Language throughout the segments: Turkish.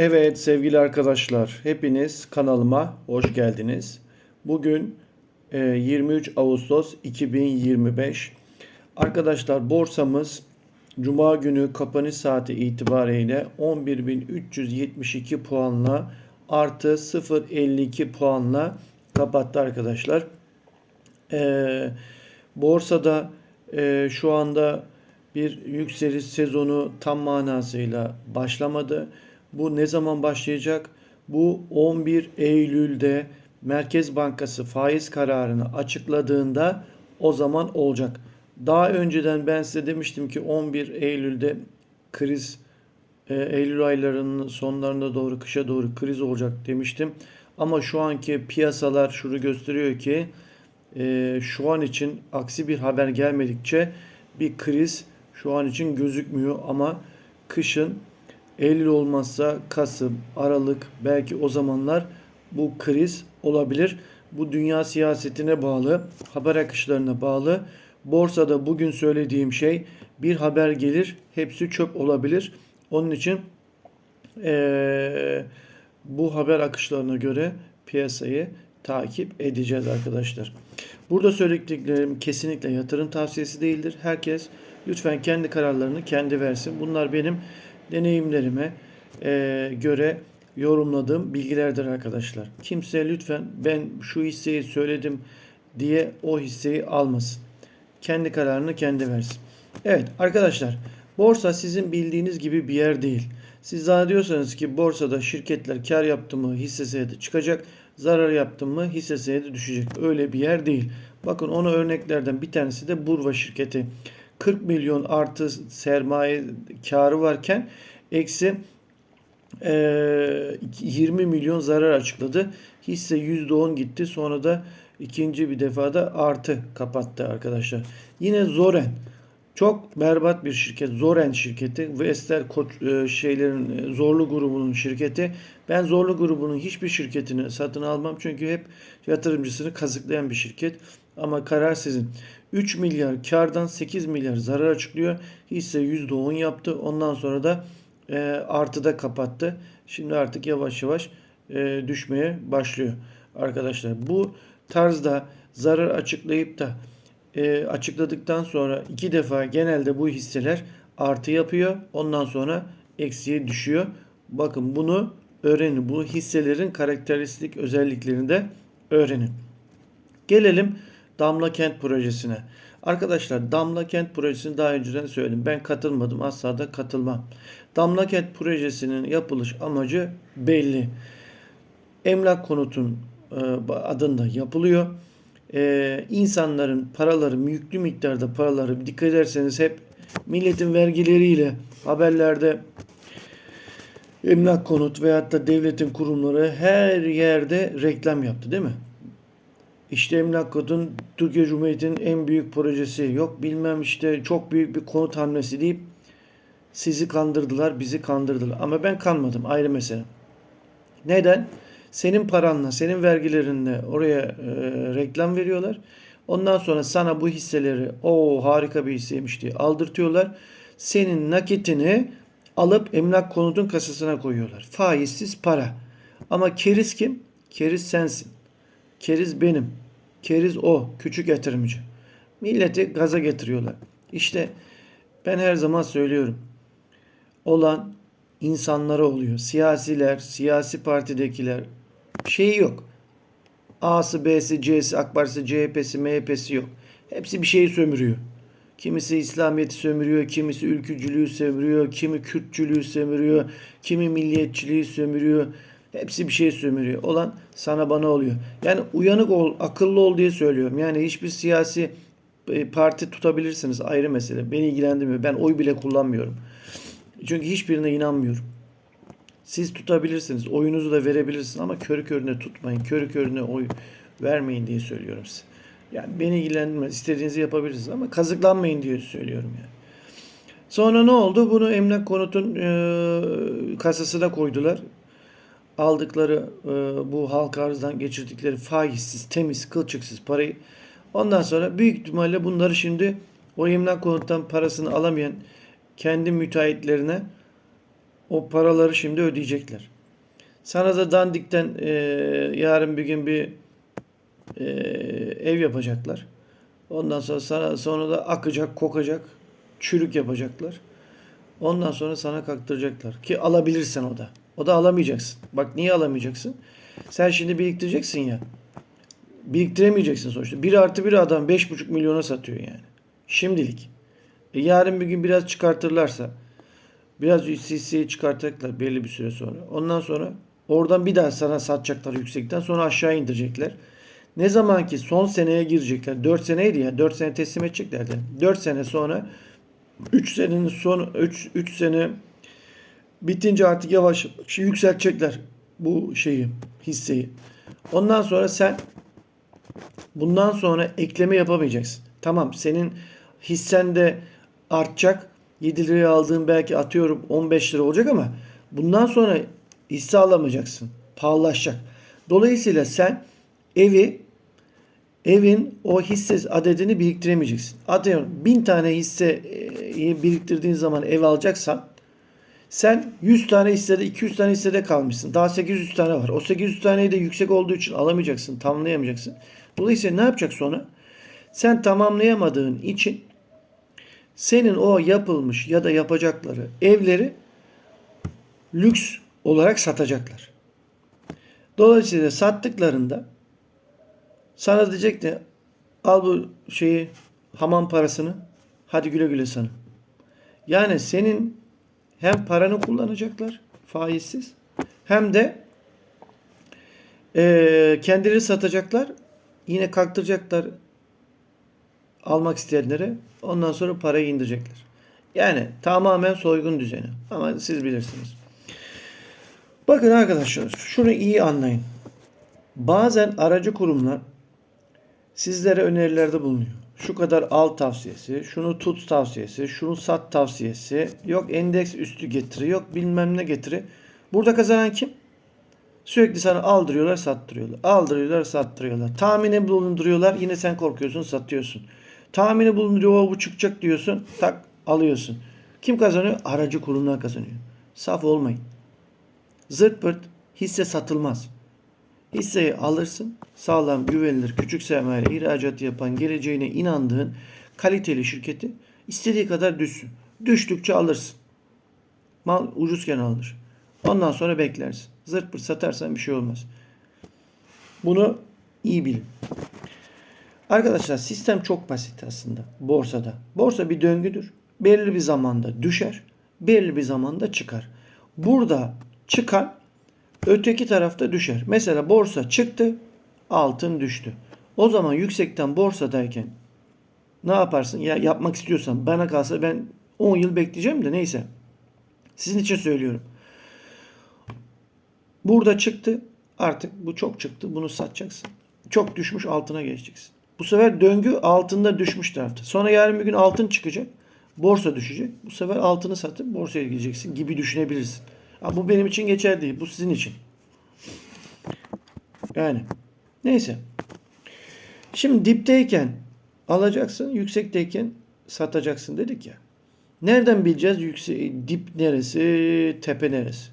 Evet sevgili arkadaşlar, hepiniz kanalıma hoş geldiniz. Bugün e, 23 Ağustos 2025. Arkadaşlar borsamız Cuma günü kapanış saati itibariyle 11.372 puanla artı 0.52 puanla kapattı arkadaşlar. E, borsada e, şu anda bir yükseliş sezonu tam manasıyla başlamadı. Bu ne zaman başlayacak? Bu 11 Eylül'de Merkez Bankası faiz kararını açıkladığında o zaman olacak. Daha önceden ben size demiştim ki 11 Eylül'de kriz e, Eylül aylarının sonlarına doğru kışa doğru kriz olacak demiştim. Ama şu anki piyasalar şunu gösteriyor ki e, şu an için aksi bir haber gelmedikçe bir kriz şu an için gözükmüyor ama kışın Eylül olmazsa Kasım, Aralık belki o zamanlar bu kriz olabilir. Bu dünya siyasetine bağlı, haber akışlarına bağlı. Borsada bugün söylediğim şey bir haber gelir, hepsi çöp olabilir. Onun için eee, bu haber akışlarına göre piyasayı takip edeceğiz arkadaşlar. Burada söylediklerim kesinlikle yatırım tavsiyesi değildir. Herkes lütfen kendi kararlarını kendi versin. Bunlar benim deneyimlerime e, göre yorumladığım bilgilerdir arkadaşlar. Kimse lütfen ben şu hisseyi söyledim diye o hisseyi almasın. Kendi kararını kendi versin. Evet arkadaşlar borsa sizin bildiğiniz gibi bir yer değil. Siz zannediyorsanız ki borsada şirketler kar yaptı mı hisse senedi çıkacak, zarar yaptı mı hisse senedi düşecek. Öyle bir yer değil. Bakın onu örneklerden bir tanesi de Burva şirketi. 40 milyon artı sermaye karı varken eksi e, 20 milyon zarar açıkladı. Hisse %10 gitti. Sonra da ikinci bir defada artı kapattı arkadaşlar. Yine Zoren çok berbat bir şirket. Zoren şirketi. Vestel Koç e, şeylerin e, Zorlu grubunun şirketi. Ben Zorlu grubunun hiçbir şirketini satın almam. Çünkü hep yatırımcısını kazıklayan bir şirket. Ama karar sizin. 3 milyar kardan 8 milyar zarar açıklıyor. Hisse %10 yaptı. Ondan sonra da e, artıda kapattı. Şimdi artık yavaş yavaş e, düşmeye başlıyor arkadaşlar. Bu tarzda zarar açıklayıp da e, açıkladıktan sonra iki defa genelde bu hisseler artı yapıyor. Ondan sonra eksiye düşüyor. Bakın bunu öğrenin. Bu hisselerin karakteristik özelliklerini de öğrenin. Gelelim Damla Kent projesine. Arkadaşlar Damla Kent projesini daha önceden söyledim. Ben katılmadım. Asla da katılmam. Damla Kent projesinin yapılış amacı belli. Emlak konutun e, adında yapılıyor. E, insanların paraları, yüklü miktarda paraları dikkat ederseniz hep milletin vergileriyle haberlerde emlak konut veyahut da devletin kurumları her yerde reklam yaptı değil mi? İşte emlak kodun Türkiye Cumhuriyeti'nin en büyük projesi yok bilmem işte çok büyük bir konut hamlesi deyip sizi kandırdılar bizi kandırdılar ama ben kanmadım ayrı mesele. Neden? Senin paranla senin vergilerinle oraya e, reklam veriyorlar. Ondan sonra sana bu hisseleri o harika bir hisseymiş diye aldırtıyorlar. Senin nakitini alıp emlak konutun kasasına koyuyorlar. Faizsiz para. Ama keriz kim? Keriz sensin. Keriz benim. Keriz o. Küçük yatırımcı. Milleti gaza getiriyorlar. İşte ben her zaman söylüyorum. Olan insanlara oluyor. Siyasiler, siyasi partidekiler şeyi yok. A'sı, B'si, C'si, AK Partisi, CHP'si, MHP'si yok. Hepsi bir şeyi sömürüyor. Kimisi İslamiyet'i sömürüyor, kimisi ülkücülüğü sömürüyor, kimi Kürtçülüğü sömürüyor, kimi milliyetçiliği sömürüyor. Hepsi bir şey sömürüyor. Olan sana bana oluyor. Yani uyanık ol, akıllı ol diye söylüyorum. Yani hiçbir siyasi e, parti tutabilirsiniz ayrı mesele. Beni ilgilendirmiyor. Ben oy bile kullanmıyorum. Çünkü hiçbirine inanmıyorum. Siz tutabilirsiniz. Oyunuzu da verebilirsiniz ama körü körüne tutmayın. Körü körüne oy vermeyin diye söylüyorum size. Yani beni ilgilendirmez. İstediğinizi yapabilirsiniz ama kazıklanmayın diye söylüyorum yani. Sonra ne oldu? Bunu emlak konutun e, kasasına koydular aldıkları e, bu halka arzdan geçirdikleri faizsiz, temiz, kılçıksız parayı ondan sonra büyük ihtimalle bunları şimdi o emlak konuttan parasını alamayan kendi müteahhitlerine o paraları şimdi ödeyecekler. Sana da dandikten e, yarın bir gün bir e, ev yapacaklar. Ondan sonra sana sonra da akacak, kokacak, çürük yapacaklar. Ondan sonra sana kaktıracaklar. Ki alabilirsen o da. O da alamayacaksın. Bak niye alamayacaksın? Sen şimdi biriktireceksin ya. Biriktiremeyeceksin sonuçta. Bir artı bir adam 5,5 milyona satıyor yani. Şimdilik. E yarın bir gün biraz çıkartırlarsa biraz hisseyi çıkartacaklar belli bir süre sonra. Ondan sonra oradan bir daha sana satacaklar yüksekten sonra aşağı indirecekler. Ne zaman ki son seneye girecekler. 4 seneydi ya. 4 sene teslim edeceklerdi. 4 sene sonra 3 senenin son 3 3 sene bitince artık yavaş yükseltecekler bu şeyi, hisseyi. Ondan sonra sen bundan sonra ekleme yapamayacaksın. Tamam senin hissen de artacak. 7 liraya aldığın belki atıyorum 15 lira olacak ama bundan sonra hisse alamayacaksın. Pahalılaşacak. Dolayısıyla sen evi evin o hisse adedini biriktiremeyeceksin. Atıyorum 1000 tane hisseyi biriktirdiğin zaman ev alacaksan sen 100 tane hissede 200 tane hissede kalmışsın. Daha 800 tane var. O 800 taneyi de yüksek olduğu için alamayacaksın. Tamamlayamayacaksın. Dolayısıyla ne yapacak sonra? Sen tamamlayamadığın için senin o yapılmış ya da yapacakları evleri lüks olarak satacaklar. Dolayısıyla sattıklarında sana diyecek de al bu şeyi hamam parasını hadi güle güle sana. Yani senin hem paranı kullanacaklar faizsiz hem de e, kendileri satacaklar yine kalktıracaklar almak isteyenlere ondan sonra parayı indirecekler. Yani tamamen soygun düzeni ama siz bilirsiniz. Bakın arkadaşlar şunu iyi anlayın. Bazen aracı kurumlar sizlere önerilerde bulunuyor. Şu kadar al tavsiyesi, şunu tut tavsiyesi, şunu sat tavsiyesi, yok endeks üstü getiri, yok bilmem ne getiri. Burada kazanan kim? Sürekli sana aldırıyorlar, sattırıyorlar. Aldırıyorlar, sattırıyorlar. Tahmini bulunduruyorlar, yine sen korkuyorsun, satıyorsun. Tahmini bulunduruyor, o bu çıkacak diyorsun, tak alıyorsun. Kim kazanıyor? Aracı kurumlar kazanıyor. Saf olmayın. Zırt pırt hisse satılmaz. Hisseyi alırsın. Sağlam, güvenilir, küçük sermayeyle ihracat yapan, geleceğine inandığın kaliteli şirketi istediği kadar düşsün. Düştükçe alırsın. Mal ucuzken alınır. Ondan sonra beklersin. Zırt pırt satarsan bir şey olmaz. Bunu iyi bilin. Arkadaşlar sistem çok basit aslında borsada. Borsa bir döngüdür. Belirli bir zamanda düşer, belirli bir zamanda çıkar. Burada çıkan öteki tarafta düşer. Mesela borsa çıktı, altın düştü. O zaman yüksekten borsadayken ne yaparsın? Ya yapmak istiyorsan bana kalsa ben 10 yıl bekleyeceğim de neyse. Sizin için söylüyorum. Burada çıktı. Artık bu çok çıktı. Bunu satacaksın. Çok düşmüş altına geçeceksin. Bu sefer döngü altında düşmüş tarafta. Sonra yarın bir gün altın çıkacak. Borsa düşecek. Bu sefer altını satıp borsaya gideceksin gibi düşünebilirsin. Ama bu benim için geçerli değil. Bu sizin için. Yani neyse. Şimdi dipteyken alacaksın, yüksekteyken satacaksın dedik ya. Nereden bileceğiz yüksek, dip neresi, tepe neresi?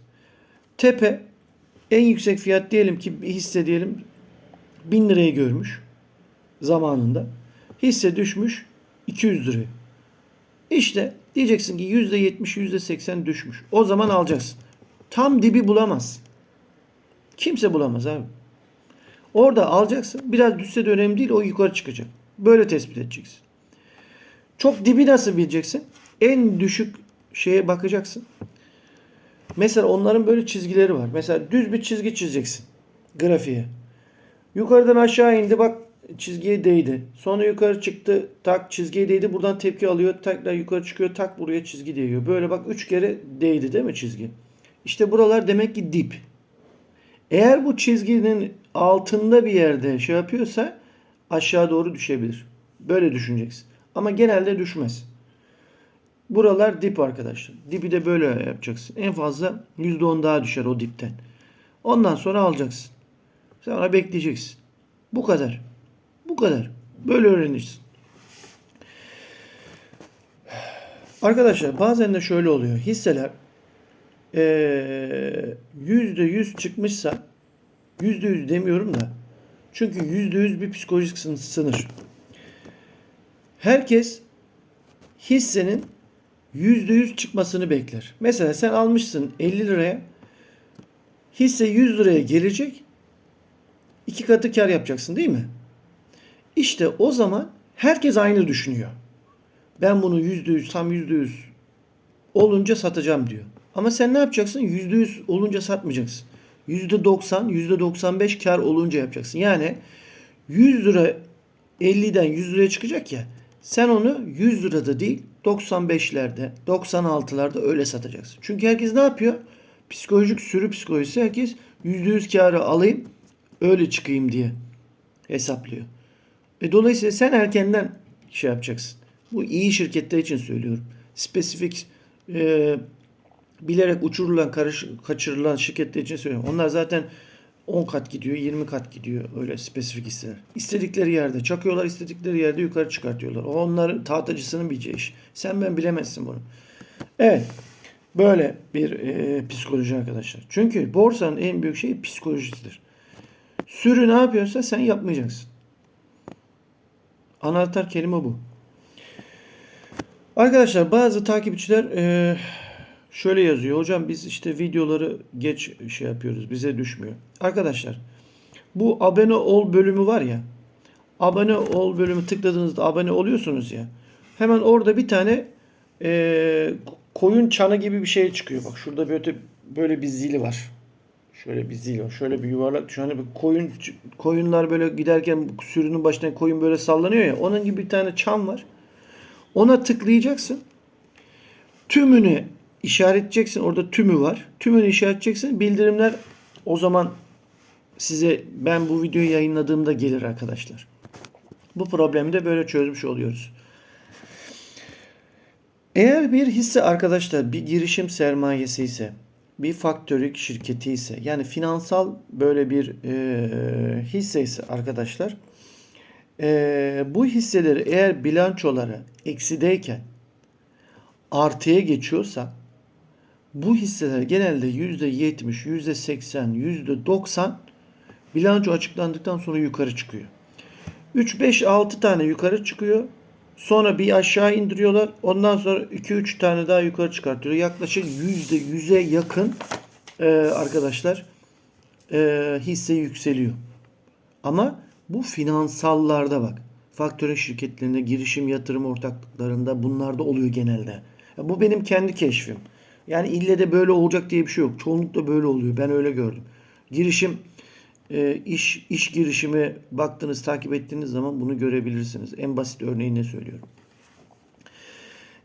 Tepe en yüksek fiyat diyelim ki hisse diyelim 1000 lirayı görmüş zamanında. Hisse düşmüş 200 liraya. İşte diyeceksin ki %70 %80 düşmüş. O zaman alacaksın. Tam dibi bulamazsın. Kimse bulamaz abi. Orada alacaksın. Biraz düşse de önemli değil. O yukarı çıkacak. Böyle tespit edeceksin. Çok dibi nasıl bileceksin? En düşük şeye bakacaksın. Mesela onların böyle çizgileri var. Mesela düz bir çizgi çizeceksin. Grafiğe. Yukarıdan aşağı indi bak çizgiye değdi. Sonra yukarı çıktı tak çizgiye değdi. Buradan tepki alıyor. Tekrar yukarı çıkıyor tak buraya çizgi değiyor. Böyle bak üç kere değdi değil mi çizgi? İşte buralar demek ki dip. Eğer bu çizginin altında bir yerde şey yapıyorsa aşağı doğru düşebilir. Böyle düşüneceksin. Ama genelde düşmez. Buralar dip arkadaşlar. Dibi de böyle yapacaksın. En fazla %10 daha düşer o dipten. Ondan sonra alacaksın. Sonra bekleyeceksin. Bu kadar. Bu kadar. Böyle öğrenirsin. Arkadaşlar bazen de şöyle oluyor. Hisseler eee, %100 çıkmışsa %100 demiyorum da çünkü %100 bir psikolojik sın- sınır. Herkes hissenin %100 çıkmasını bekler. Mesela sen almışsın 50 liraya hisse 100 liraya gelecek iki katı kar yapacaksın değil mi? İşte o zaman herkes aynı düşünüyor. Ben bunu %100 tam %100 olunca satacağım diyor. Ama sen ne yapacaksın? %100 olunca satmayacaksın. %90, %95 kar olunca yapacaksın. Yani 100 lira 50'den 100 liraya çıkacak ya. Sen onu 100 lirada değil 95'lerde, 96'larda öyle satacaksın. Çünkü herkes ne yapıyor? Psikolojik sürü psikolojisi herkes %100 karı alayım öyle çıkayım diye hesaplıyor. E dolayısıyla sen erkenden şey yapacaksın. Bu iyi şirketler için söylüyorum. Spesifik e, bilerek uçurulan, karış, kaçırılan şirketler için söylüyorum. Onlar zaten 10 kat gidiyor, 20 kat gidiyor öyle spesifik hisseler. İstedikleri yerde çakıyorlar, istedikleri yerde yukarı çıkartıyorlar. O onların tahtacısının bileceği iş. Sen ben bilemezsin bunu. Evet. Böyle bir e, psikoloji arkadaşlar. Çünkü borsanın en büyük şeyi psikolojisidir. Sürü ne yapıyorsa sen yapmayacaksın. Anahtar kelime bu. Arkadaşlar bazı takipçiler e, şöyle yazıyor. Hocam biz işte videoları geç şey yapıyoruz. Bize düşmüyor. Arkadaşlar bu abone ol bölümü var ya. Abone ol bölümü tıkladığınızda abone oluyorsunuz ya. Hemen orada bir tane e, koyun çanı gibi bir şey çıkıyor. Bak şurada böyle böyle bir zili var. Şöyle bir zil var. Şöyle bir yuvarlak şu hani bir koyun koyunlar böyle giderken sürünün başına koyun böyle sallanıyor ya. Onun gibi bir tane çan var. Ona tıklayacaksın. Tümünü işaretleyeceksin. Orada tümü var. Tümünü işaretleyeceksin. Bildirimler o zaman size ben bu videoyu yayınladığımda gelir arkadaşlar. Bu problemi de böyle çözmüş oluyoruz. Eğer bir hisse arkadaşlar bir girişim sermayesi ise bir faktörük şirketi ise yani finansal böyle bir e, hisse ise arkadaşlar e, bu hisseleri eğer bilançoları eksideyken artıya geçiyorsa bu hisseler genelde %70, %80, %90 bilanço açıklandıktan sonra yukarı çıkıyor. 3, 5, 6 tane yukarı çıkıyor. Sonra bir aşağı indiriyorlar. Ondan sonra 2-3 tane daha yukarı çıkartıyor. Yaklaşık %100'e yakın e, arkadaşlar e, hisse yükseliyor. Ama bu finansallarda bak. Faktörün şirketlerinde, girişim yatırım ortaklıklarında bunlarda oluyor genelde. Bu benim kendi keşfim. Yani ille de böyle olacak diye bir şey yok. Çoğunlukla böyle oluyor. Ben öyle gördüm. Girişim e, iş iş girişimi baktınız, takip ettiğiniz zaman bunu görebilirsiniz. En basit örneğini söylüyorum.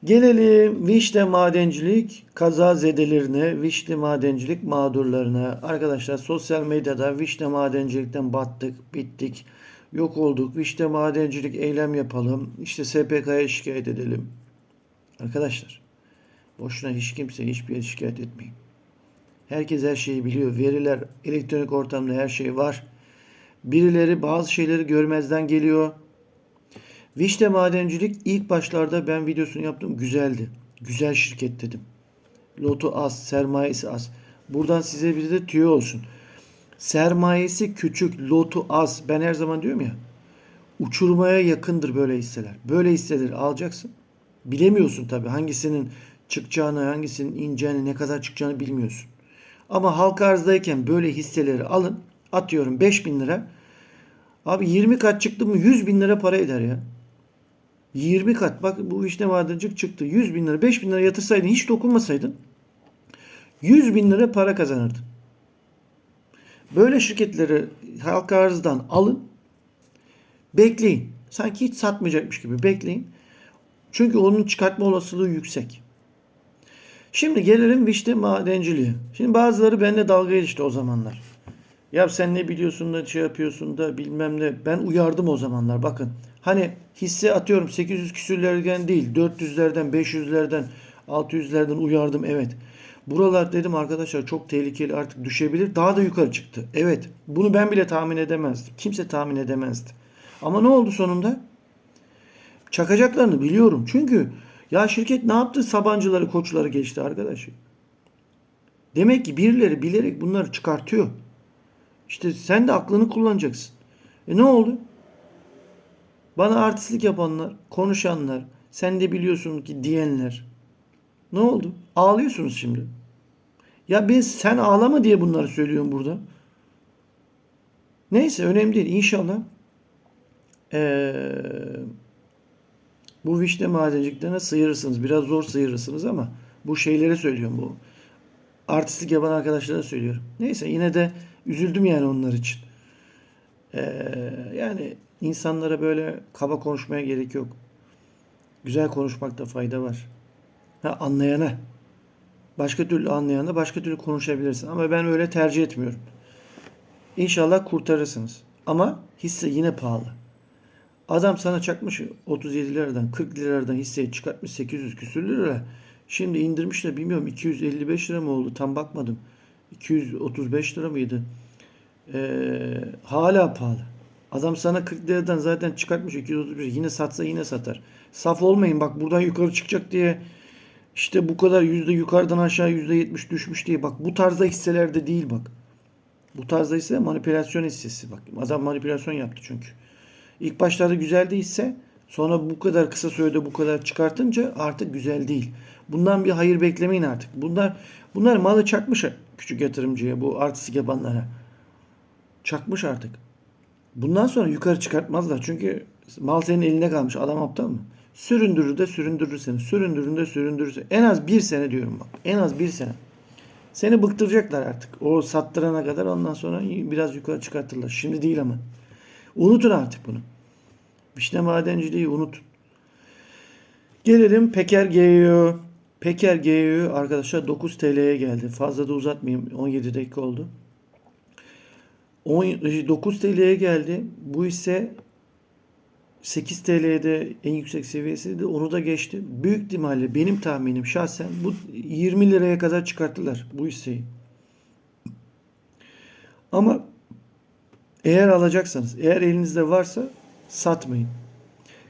Gelelim vişne madencilik kaza zedelerine, vişne madencilik mağdurlarına. Arkadaşlar sosyal medyada vişne madencilikten battık, bittik, yok olduk. Vişne madencilik eylem yapalım. İşte SPK'ya şikayet edelim. Arkadaşlar boşuna hiç kimse hiçbir yere şikayet etmeyin. Herkes her şeyi biliyor. Veriler elektronik ortamda her şey var. Birileri bazı şeyleri görmezden geliyor. Vişne madencilik ilk başlarda ben videosunu yaptım. Güzeldi. Güzel şirket dedim. Lotu az, sermayesi az. Buradan size bir de tüyo olsun. Sermayesi küçük, lotu az. Ben her zaman diyorum ya. Uçurmaya yakındır böyle hisseler. Böyle hisseleri alacaksın. Bilemiyorsun tabii hangisinin çıkacağını, hangisinin ineceğini, ne kadar çıkacağını bilmiyorsun. Ama halka arzdayken böyle hisseleri alın. Atıyorum 5000 lira. Abi 20 kat çıktı mı 100 bin lira para eder ya. 20 kat. Bak bu işte madencik çıktı. 100 bin lira. 5 bin lira yatırsaydın hiç dokunmasaydın 100 bin lira para kazanırdın. Böyle şirketleri halka arzdan alın. Bekleyin. Sanki hiç satmayacakmış gibi bekleyin. Çünkü onun çıkartma olasılığı yüksek. Şimdi gelelim vişne madenciliğe. Şimdi bazıları benimle dalga geçti o zamanlar. Ya sen ne biliyorsun da şey yapıyorsun da bilmem ne. Ben uyardım o zamanlar bakın. Hani hisse atıyorum 800 küsürlerden değil 400'lerden 500'lerden 600'lerden uyardım evet. Buralar dedim arkadaşlar çok tehlikeli artık düşebilir. Daha da yukarı çıktı. Evet bunu ben bile tahmin edemezdim. Kimse tahmin edemezdi. Ama ne oldu sonunda? Çakacaklarını biliyorum. Çünkü ya şirket ne yaptı? Sabancıları, koçları geçti arkadaş. Demek ki birileri bilerek bunları çıkartıyor. İşte sen de aklını kullanacaksın. E ne oldu? Bana artistlik yapanlar, konuşanlar, sen de biliyorsun ki diyenler. Ne oldu? Ağlıyorsunuz şimdi. Ya ben sen ağlama diye bunları söylüyorum burada. Neyse önemli değil. İnşallah eee, bu vişne madenciklerine sıyırırsınız. Biraz zor sıyırırsınız ama bu şeylere söylüyorum bu. Artistlik yapan arkadaşlara söylüyorum. Neyse yine de üzüldüm yani onlar için. Eee, yani insanlara böyle kaba konuşmaya gerek yok. Güzel konuşmakta fayda var. Ha, anlayana. Başka türlü anlayana başka türlü konuşabilirsin. Ama ben öyle tercih etmiyorum. İnşallah kurtarırsınız. Ama hisse yine pahalı. Adam sana çakmış 37 liradan 40 liradan hisseyi çıkartmış 800 küsür lira. Şimdi indirmiş de bilmiyorum 255 lira mı oldu tam bakmadım. 235 lira mıydı? Ee, hala pahalı. Adam sana 40 liradan zaten çıkartmış 235 yine satsa yine satar. Saf olmayın bak buradan yukarı çıkacak diye işte bu kadar yüzde yukarıdan aşağı yüzde 70 düşmüş diye bak bu tarzda hisselerde değil bak. Bu tarzda hisse manipülasyon hissesi bak. Adam manipülasyon yaptı çünkü. İlk başlarda güzel hisse sonra bu kadar kısa sürede bu kadar çıkartınca artık güzel değil. Bundan bir hayır beklemeyin artık. Bunlar bunlar malı çakmış küçük yatırımcıya bu artistik yapanlara. Çakmış artık. Bundan sonra yukarı çıkartmazlar. Çünkü mal senin elinde kalmış. Adam aptal mı? Süründürür de süründürür seni. Süründürür de süründürür seni. En az bir sene diyorum bak. En az bir sene. Seni bıktıracaklar artık. O sattırana kadar ondan sonra biraz yukarı çıkartırlar. Şimdi değil ama. Unutun artık bunu. Vişne madenciliği unutun. Gelelim Peker GEO. Peker GEO arkadaşlar 9 TL'ye geldi. Fazla da uzatmayayım. 17 dakika oldu. 10, 9 TL'ye geldi. Bu ise 8 TL'de en yüksek seviyesiydi. Onu da geçti. Büyük ihtimalle benim tahminim şahsen bu 20 liraya kadar çıkarttılar bu hisseyi. Ama eğer alacaksanız, eğer elinizde varsa satmayın.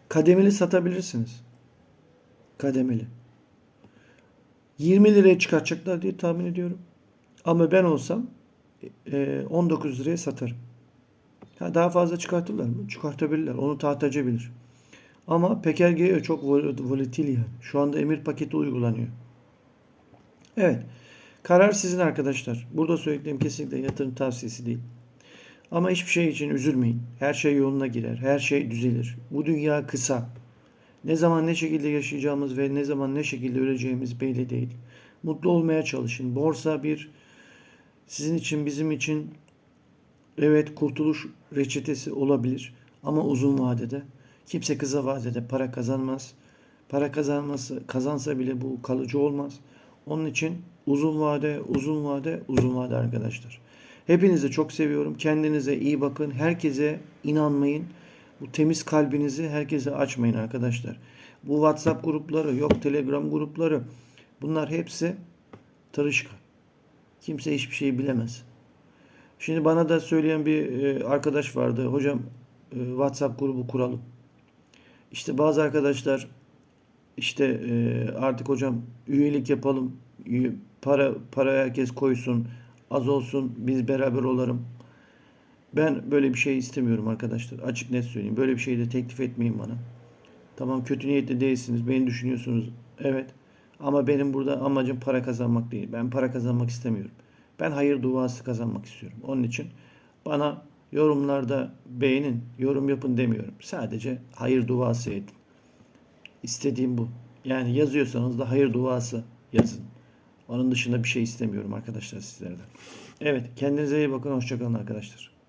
Kademeli satabilirsiniz. Kademeli. 20 liraya çıkartacaklar diye tahmin ediyorum. Ama ben olsam e, 19 liraya satarım. Ha, daha fazla çıkartırlar mı? Çıkartabilirler. Onu tahtacı bilir. Ama Peker GEO çok vol- volatil yani. Şu anda emir paketi uygulanıyor. Evet. Karar sizin arkadaşlar. Burada söylediklerim kesinlikle yatırım tavsiyesi değil. Ama hiçbir şey için üzülmeyin. Her şey yoluna girer. Her şey düzelir. Bu dünya kısa. Ne zaman ne şekilde yaşayacağımız ve ne zaman ne şekilde öleceğimiz belli değil. Mutlu olmaya çalışın. Borsa bir sizin için bizim için evet kurtuluş reçetesi olabilir ama uzun vadede kimse kısa vadede para kazanmaz. Para kazanması kazansa bile bu kalıcı olmaz. Onun için uzun vade, uzun vade, uzun vade arkadaşlar. Hepinizi çok seviyorum. Kendinize iyi bakın. Herkese inanmayın. Bu temiz kalbinizi herkese açmayın arkadaşlar. Bu WhatsApp grupları, yok Telegram grupları. Bunlar hepsi tırışka. Kimse hiçbir şey bilemez. Şimdi bana da söyleyen bir e, arkadaş vardı. Hocam e, WhatsApp grubu kuralım. İşte bazı arkadaşlar işte e, artık hocam üyelik yapalım. Para para herkes koysun. Az olsun biz beraber olalım. Ben böyle bir şey istemiyorum arkadaşlar. Açık net söyleyeyim. Böyle bir şey de teklif etmeyin bana. Tamam kötü niyetli değilsiniz. Beni düşünüyorsunuz. Evet. Ama benim burada amacım para kazanmak değil. Ben para kazanmak istemiyorum. Ben hayır duası kazanmak istiyorum. Onun için bana yorumlarda beğenin, yorum yapın demiyorum. Sadece hayır duası edin. İstediğim bu. Yani yazıyorsanız da hayır duası yazın. Onun dışında bir şey istemiyorum arkadaşlar sizlerden. Evet kendinize iyi bakın. Hoşçakalın arkadaşlar.